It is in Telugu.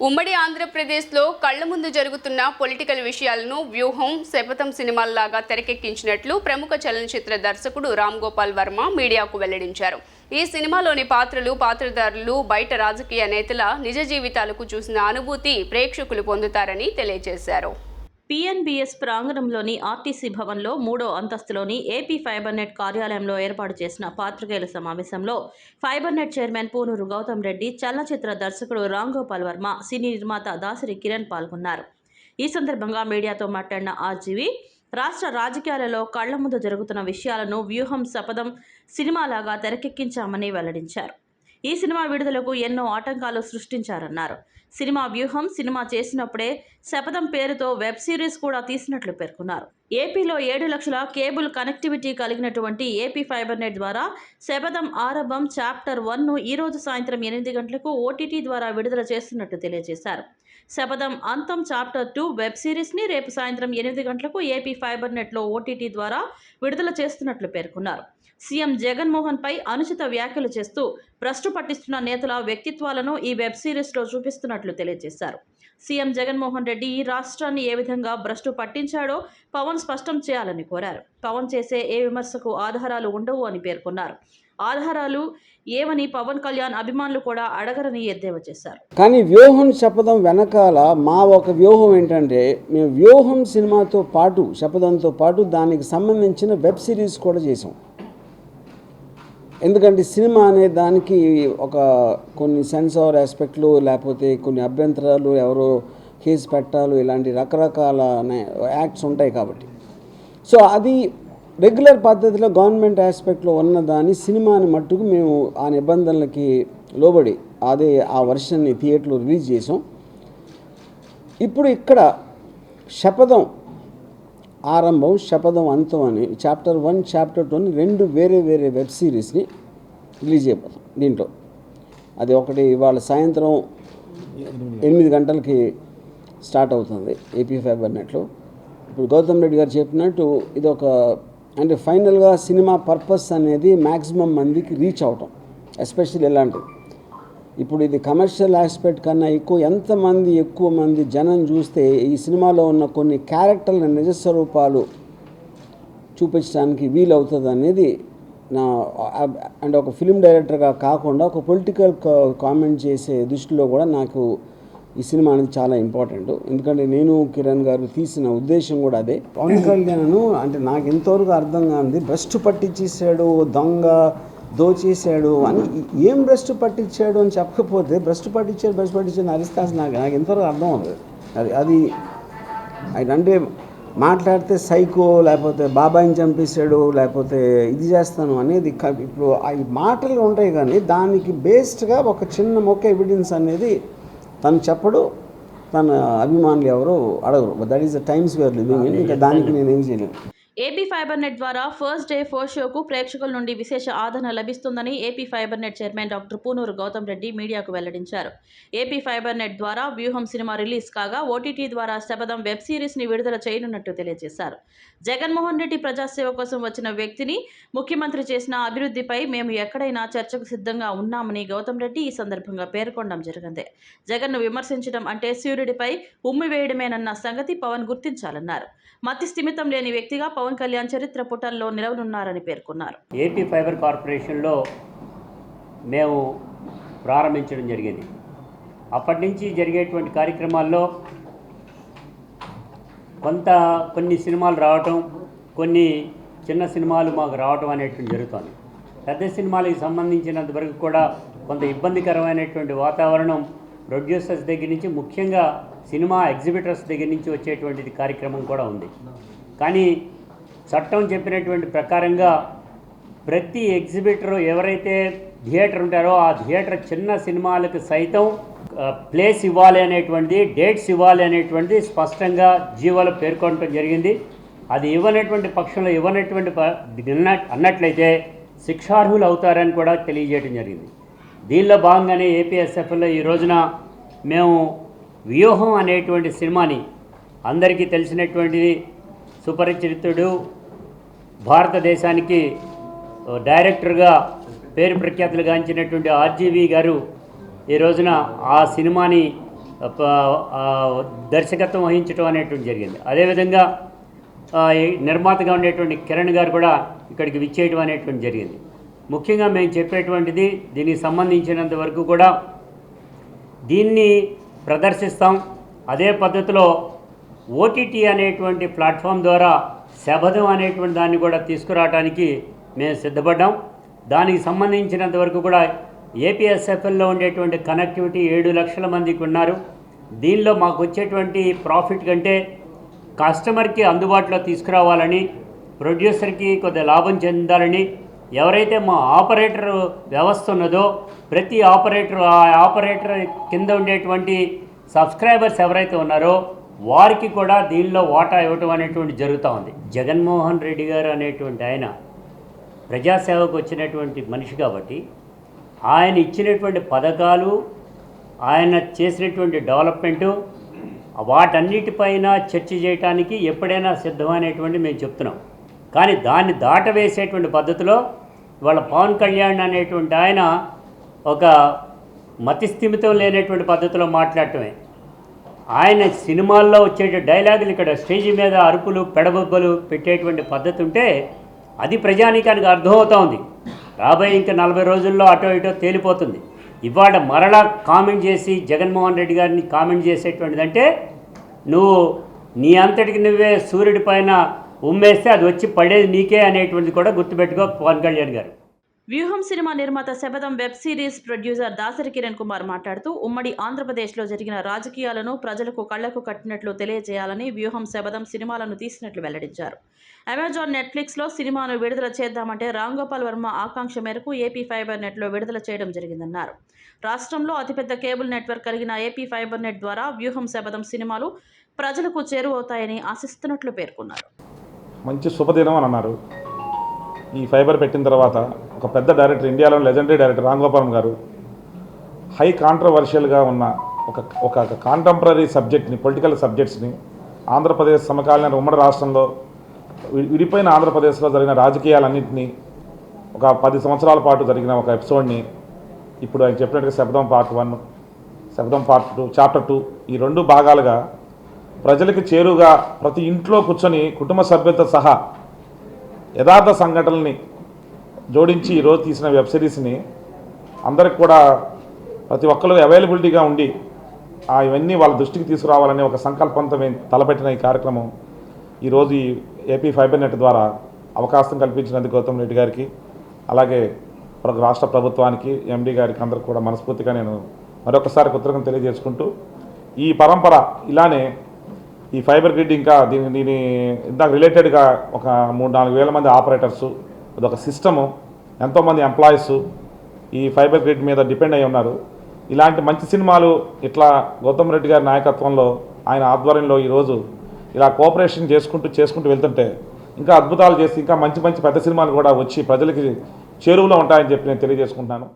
ఉమ్మడి ఆంధ్రప్రదేశ్లో కళ్ళ ముందు జరుగుతున్న పొలిటికల్ విషయాలను వ్యూహం శపథం సినిమాల్లాగా తెరకెక్కించినట్లు ప్రముఖ చలనచిత్ర దర్శకుడు రామ్ గోపాల్ వర్మ మీడియాకు వెల్లడించారు. ఈ సినిమాలోని పాత్రలు పాత్రధారులు బయట రాజకీయ నేతల నిజ జీవితాలకు చూసిన అనుభూతి ప్రేక్షకులు పొందుతారని తెలియజేశారు. పిఎన్బిఎస్ ప్రాంగణంలోని ఆర్టీసీ భవన్లో మూడో అంతస్తులోని ఏపీ ఫైబర్నెట్ కార్యాలయంలో ఏర్పాటు చేసిన పాత్రికేయుల సమావేశంలో fibre net chairman Punuru Gautam Reddy చలనచిత్ర దర్శకుడు రామ్ గోపాల్ వర్మ సినీ నిర్మాత దాసరి కిరణ్ పాల్గొన్నారు. ఈ సందర్భంగా మీడియాతో మాట్లాడిన ఆర్జీవి రాష్ట్ర రాజకీయాలలో కళ్ళ ముందు జరుగుతున్న విషయాలను వ్యూహం శపథం సినిమాలాగా తెరకెక్కించామని వెల్లడించారు. ఈ సినిమా విడుదలకు ఎన్నో ఆటంకాలు సృష్టించారన్నారు. సినిమా వ్యూహం సినిమా చేసినప్పుడే శపథం పేరుతో వెబ్ సిరీస్ కూడా తీసినట్లు పేర్కొన్నారు. ఏపీలో ఏడు లక్షల కేబుల్ కనెక్టివిటీ కలిగినటువంటి ఏపీ ఫైబర్ నెట్ ద్వారా శపథం ఆరంభం చాప్టర్ వన్ను ఈరోజు సాయంత్రం ఎనిమిది గంటలకు ఓటీటీ ద్వారా విడుదల చేస్తున్నట్లు తెలియజేశారు. శపథం అంతం. చాప్టర్ టూ వెబ్ సిరీస్ని రేపు సాయంత్రం ఎనిమిది గంటలకు ఏపీ ఫైబర్ నెట్లో ఓటీటీ ద్వారా విడుదల చేస్తున్నట్లు పేర్కొన్నారు. సీఎం జగన్మోహన్పై అనుచిత వ్యాఖ్యలు చేస్తూ భ్రష్టు పట్టిస్తున్న నేతల వ్యక్తిత్వాలను ఈ వెబ్ సిరీస్లో చూపిస్తున్నట్లు తెలియజేశారు. సీఎం జగన్మోహన్ రెడ్డి ఈ రాష్ట్రాన్ని ఏ విధంగా భ్రష్టు పట్టించాడో పవన్ స్పష్టం చేయాలని కోరారు. పవన్ చేసే ఏ విమర్శకు ఆధారాలు ఉండవు అని పేర్కొన్నారు. ఆధారాలు ఏమని పవన్ కళ్యాణ్ అభిమానులు కూడా అడగరని ఎద్దేవా చేశారు. కానీ వ్యూహం శపథం వెనకాల మా ఒక వ్యూహం ఏంటంటే మేము వ్యూహం సినిమాతో పాటు శపథంతో పాటు దానికి సంబంధించిన వెబ్ సిరీస్ కూడా చేసాం ఎందుకంటే సినిమా అనే దానికి ఒక కొన్ని సెన్సార్ ఆస్పెక్ట్లు లేకపోతే కొన్ని అభ్యంతరాలు ఎవరో కేసు పెట్టాలు ఇలాంటి రకరకాల యాక్ట్స్ ఉంటాయి కాబట్టి. సో అది రెగ్యులర్ పద్ధతిలో గవర్నమెంట్ ఆస్పెక్ట్లో ఉన్నదాన్ని సినిమాని మట్టుకు మేము ఆ నిబంధనలకి లోబడి అదే ఆ వర్షన్ని థియేటర్లో రిలీజ్ చేసాం. ఇప్పుడు ఇక్కడ శపథం ఆరంభం శపథం అంతం అని చాప్టర్ వన్ చాప్టర్ టూ అని రెండు వేరే వేరే వెబ్ సిరీస్ని రిలీజ్ చేయబోతాం దీంట్లో. అది ఒకటి ఇవాళ సాయంత్రం ఎనిమిది గంటలకి స్టార్ట్ అవుతుంది ఏపీ ఫైబర్ నెట్లో ఇప్పుడు గౌతమ్ రెడ్డి గారు చెప్పినట్టు ఇది ఒక అంటే ఫైనల్గా సినిమా పర్పస్ అనేది మ్యాక్సిమం మందికి రీచ్ అవటం ఎస్పెషల్లీ ఎలాంటిది? ఇప్పుడు ఇది కమర్షియల్ ఆస్పెక్ట్ కన్నా ఎక్కువ ఎంతమంది ఎక్కువ మంది జనం చూస్తే ఈ సినిమాలో ఉన్న కొన్ని క్యారెక్టర్ల నిజ స్వరూపాలు చూపించడానికి వీలవుతుంది అనేది నా అండ్ ఒక ఫిలిం డైరెక్టర్గా కాకుండా ఒక పొలిటికల్ కామెంట్ చేసే దృష్టిలో కూడా నాకు ఈ సినిమా అనేది చాలా ఇంపార్టెంట్ ఎందుకంటే నేను కిరణ్ గారు తీసిన ఉద్దేశం కూడా అదే. పవన్ కళ్యాణ్ అంటే నాకు ఎంతవరకు అర్థం కాంది భ్రష్టు పట్టించేసాడు దొంగ దోచేసాడు అని ఏం భ్రష్టు పట్టించాడు అని చెప్పకపోతే భ్రష్టు పట్టించాడు భ్రష్టు పట్టించాడు అరిస్తే అసలు నాకు నాకు ఎంతవరకు అర్థం అవుతుంది అది అది అది అంటే మాట్లాడితే సైకో లేకపోతే బాబాయిని చంపేశాడు లేకపోతే ఇది చేస్తాను అనేది ఇప్పుడు ఆ ఈ మాటలు ఉంటాయి కానీ దానికి బేస్డ్గా ఒక చిన్న మొక్క ఎవిడెన్స్ అనేది తను చెప్పడు తన అభిమానులు ఎవరు అడగరు. That is the times where living in ఇంకా దానికి నేను ఏం చేయలేను. ఏపీ ఫైబర్ నెట్ ద్వారా ఫస్ట్ డే ఫోర్ షోకు ప్రేక్షకుల నుండి విశేష ఆదరణ లభిస్తుందని AP fibre net chairman doctor Punuru Gautam Reddy మీడియాకు వెల్లడించారు. ఏపీ ఫైబర్ నెట్ ద్వారా వ్యూహం సినిమా రిలీజ్ కాగా ఓటీటీ ద్వారా శపథం వెబ్ సిరీస్ని విడుదల చేయనున్నట్టు తెలియజేశారు. జగన్మోహన్ రెడ్డి ప్రజాసేవ కోసం వచ్చిన వ్యక్తిని ముఖ్యమంత్రి చేసిన అభివృద్ధిపై మేము ఎక్కడైనా చర్చకు సిద్ధంగా ఉన్నామని గౌతమ్ రెడ్డి ఈ సందర్భంగా పేర్కొనడం జరిగింది. జగన్ను విమర్శించడం అంటే సూర్యుడిపై ఉమ్మి వేయడమేనన్న సంగతి పవన్ గుర్తించాలన్నారు. మతి స్థిమితం లేని వ్యక్తిగా పవన్ కళ్యాణ్ చరిత్ర పుటల్లో నిలవనున్నారని పేర్కొన్నారు. ఏపీ ఫైబర్ కార్పొరేషన్లో మేము ప్రారంభించడం జరిగింది. అప్పటి నుంచి జరిగేటువంటి కార్యక్రమాల్లో కొంత కొన్ని సినిమాలు రావటం కొన్ని చిన్న సినిమాలు మాకు రావటం అనేటువంటి జరుగుతుంది. పెద్ద సినిమాలకు సంబంధించినంత వరకు కూడా కొంత ఇబ్బందికరమైనటువంటి వాతావరణం ప్రొడ్యూసర్స్ దగ్గర నుంచి ముఖ్యంగా సినిమా ఎగ్జిబిటర్స్ దగ్గర నుంచి వచ్చేటువంటిది కార్యక్రమం కూడా ఉంది. కానీ చట్టం చెప్పినటువంటి ప్రకారంగా ప్రతి ఎగ్జిబిటర్ ఎవరైతే థియేటర్ ఉంటారో ఆ థియేటర్ చిన్న సినిమాలకు సైతం ప్లేస్ ఇవ్వాలి అనేటువంటిది డేట్స్ ఇవ్వాలి అనేటువంటిది స్పష్టంగా జీవోలో పేర్కొనడం జరిగింది. అది ఇవ్వనటువంటి పక్షంలో ఇవ్వనటువంటి అన్నట్లయితే శిక్షార్హులు అవుతారని కూడా తెలియజేయడం జరిగింది. దీనిలో భాగంగానే ఏపీఎస్ఎఫ్లో ఈ రోజున మేము వ్యూహం అనేటువంటి సినిమాని అందరికీ తెలిసినటువంటిది సుపరిచితుడు భారతదేశానికి డైరెక్టర్గా పేరు ప్రఖ్యాతులు గాంచినటువంటి ఆర్జీవి గారు ఈ రోజున ఆ సినిమాని దర్శకత్వం వహించడం అనేటువంటి జరిగింది. అదేవిధంగా ఈ నిర్మాతగా ఉండేటువంటి కిరణ్ గారు కూడా ఇక్కడికి విచ్చేయడం అనేటువంటి జరిగింది. ముఖ్యంగా మేము చెప్పేటువంటిది దీనికి సంబంధించినంత వరకు కూడా దీన్ని ప్రదర్శిస్తాం. అదే పద్ధతిలో ఓటీటీ అనేటువంటి ప్లాట్ఫామ్ ద్వారా శబదం అనేటువంటి దాన్ని కూడా తీసుకురావడానికి మేము సిద్ధపడ్డాం. దానికి సంబంధించినంత వరకు కూడా ఏపీఎస్ఎఫ్ఎల్లో ఉండేటువంటి కనెక్టివిటీ ఏడు లక్షల మందికి ఉన్నారు. దీనిలో మాకు వచ్చేటువంటి ప్రాఫిట్ కంటే కస్టమర్కి అందుబాటులో తీసుకురావాలని ప్రొడ్యూసర్కి కొద్దిగా లాభం చెందాలని ఎవరైతే మా ఆపరేటర్ వ్యవస్థ ఉన్నదో ప్రతి ఆపరేటర్ ఆ ఆపరేటర్ కింద ఉండేటువంటి సబ్స్క్రైబర్స్ ఎవరైతే ఉన్నారో వారికి కూడా దీనిలో వాటా ఇవ్వటం అనేటువంటి జరుగుతూ ఉంది. జగన్మోహన్ రెడ్డి గారు అనేటువంటి ఆయన ప్రజాసేవకు వచ్చినటువంటి మనిషి కాబట్టి ఆయన ఇచ్చినటువంటి పథకాలు ఆయన చేసినటువంటి డెవలప్మెంటు వాటన్నిటిపైన చర్చ చేయడానికి ఎప్పుడైనా సిద్ధమనేటువంటి మేము చెప్తున్నాం. కానీ దాన్ని దాటవేసేటువంటి పద్ధతిలో వాళ్ళ పవన్ కళ్యాణ్ అనేటువంటి ఆయన ఒక మతిస్థిమితం లేనటువంటి పద్ధతిలో మాట్లాడటమే. ఆయన సినిమాల్లో వచ్చే డైలాగులు ఇక్కడ స్టేజ్ మీద అరుపులు పెడబొబ్బలు పెట్టేటువంటి పద్ధతి ఉంటే అది ప్రజానీకానికి అర్థమవుతా ఉంది. రాబోయే ఇంకా నలభై రోజుల్లో అటో ఇటో తేలిపోతుంది. ఇవాళ మరలా కామెంట్ చేసి జగన్మోహన్ రెడ్డి గారిని కామెంట్ చేసేటువంటిదంటే నువ్వు నీ అంతటికి నువ్వే సూర్యుడి పైన ఉమ్మేస్తే అది వచ్చి పడేది నీకే అనేటువంటిది కూడా గుర్తుపెట్టుకో పవన్ కళ్యాణ్ గారు. వ్యూహం సినిమా నిర్మాత Shapatham web series producer Dasari Kiran Kumar మాట్లాడుతూ ఉమ్మడి ఆంధ్రప్రదేశ్లో జరిగిన రాజకీయాలను ప్రజలకు కళ్ళకు కట్టినట్లు తెలియజేయాలని వ్యూహం శబదం సినిమాలను తీసినట్లు వెల్లడించారు. అమెజాన్ నెట్ఫ్లిక్స్లో సినిమాను విడుదల చేద్దామంటే రామ్ గోపాల్ వర్మ ఆకాంక్ష మేరకు ఏపీ ఫైబర్ నెట్లో విడుదల చేయడం జరిగిందన్నారు. రాష్ట్రంలో అతిపెద్ద కేబుల్ నెట్వర్క్ కలిగిన ఏపీ ఫైబర్ నెట్ ద్వారా వ్యూహం శబదం సినిమాలు ప్రజలకు చేరువవుతాయని ఆశిస్తున్నట్లు పేర్కొన్నారు. మంచి శుభదినం అని అన్నారు. ఈ ఫైబర్ పెట్టిన తర్వాత ఒక పెద్ద డైరెక్టర్ ఇండియాలో లెజెండరీ డైరెక్టర్ రామ్ గోపాలం గారు హై కాంట్రవర్షియల్గా ఉన్న ఒక ఒక కాంటెంపరీ సబ్జెక్ట్ని పొలిటికల్ సబ్జెక్ట్స్ని ఆంధ్రప్రదేశ్ సమకాలీన ఉమ్మడి రాష్ట్రంలో విడిపోయిన ఆంధ్రప్రదేశ్లో జరిగిన రాజకీయాలన్నింటినీ ఒక పది సంవత్సరాల పాటు జరిగిన ఒక ఎపిసోడ్ని ఇప్పుడు ఆయన చెప్పినట్టుగా Shabdam part one Shabdam part two chapter two ఈ రెండు భాగాలుగా ప్రజలకు చేరుగా ప్రతి ఇంట్లో కూర్చొని కుటుంబ సభ్యులతో సహా యథార్థ సంఘటనల్ని జోడించి ఈరోజు తీసిన వెబ్ సిరీస్ని అందరికి కూడా ప్రతి ఒక్కరు అవైలబిలిటీగా ఉండి ఇవన్నీ వాళ్ళ దృష్టికి తీసుకురావాలనే ఒక సంకల్పంతో మేము తలపెట్టిన ఈ కార్యక్రమం. ఈరోజు ఈ ఏపీ ఫైబర్ నెట్ ద్వారా అవకాశం కల్పించినందుకు గౌతమ్ రెడ్డి గారికి అలాగే రాష్ట్ర ప్రభుత్వానికి ఎండీ గారికి అందరికి కూడా మనస్ఫూర్తిగా నేను మరొకసారి కృతజ్ఞత తెలియజేసుకుంటూ ఈ పరంపర ఇలానే ఈ ఫైబర్ గ్రిడ్ ఇంకా దీని దీని ఇందాక రిలేటెడ్గా ఒక మూడు నాలుగు వేల మంది ఆపరేటర్సు అదొక సిస్టము. ఎంతోమంది ఎంప్లాయీస్ ఈ ఫైబర్ గ్రిడ్ మీద డిపెండ్ అయి ఉన్నారు. ఇలాంటి మంచి సినిమాలు ఇట్లా గౌతమ్ రెడ్డి గారి నాయకత్వంలో ఆయన ఆధ్వర్యంలో ఈరోజు ఇలా కోఆపరేషన్ చేసుకుంటూ చేసుకుంటూ వెళ్తుంటే ఇంకా అద్భుతాలు చేసి ఇంకా మంచి మంచి పెద్ద సినిమాలు కూడా వచ్చి ప్రజలకి చేరువలో ఉంటాయని చెప్పి నేను తెలియజేసుకుంటున్నాను.